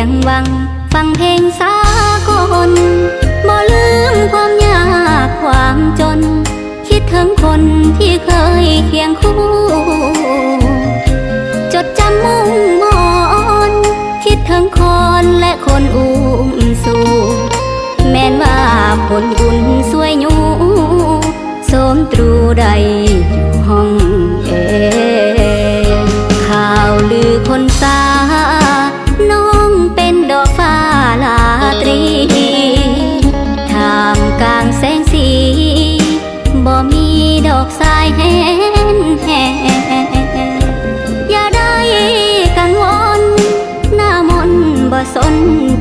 ยู่เวียงวัง ฟังเพลงสากลบ่ลืมความยากความจน คิดถึงคนที่เคยเคียงคู่ จดจำมุ่งมอนคิดถึงคนและคนอุ้มสู่แม้นว่าผลบุญสวยอยู่สมตรูใดอยู่ อกสายแห้นแห้อย่าได้กังวลหน้ามนบ่สน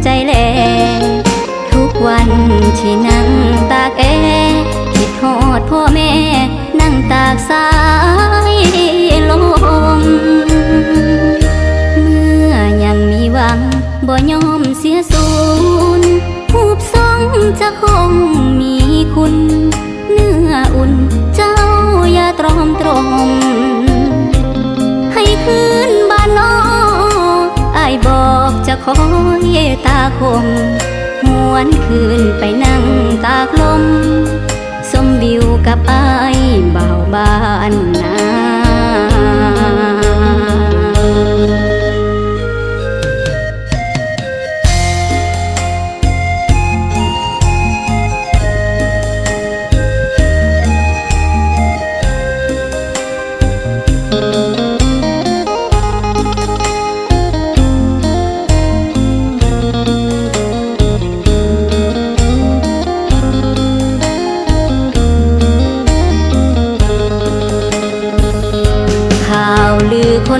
ใจแล ทุกวันที่นั่งตากแอคิดฮอดพ่อแม่นั่งตากสายลมเมื่อยังมีหวังบ่ยอมเสียสูญหูบสองจะคงมีคุณ เนื้ออุ่น มให้คืนบ้านนอกอายบอกจะคอยตาคมหวนคืนไปนั่งตากลม สมวิวกับอายบ่าบ้านนา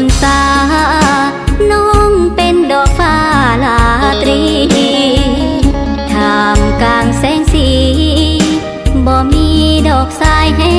นสา น้องเป็นดอกฟ้าลาตรีท่ามกลางแสงสี บ่มีดอกสายแห้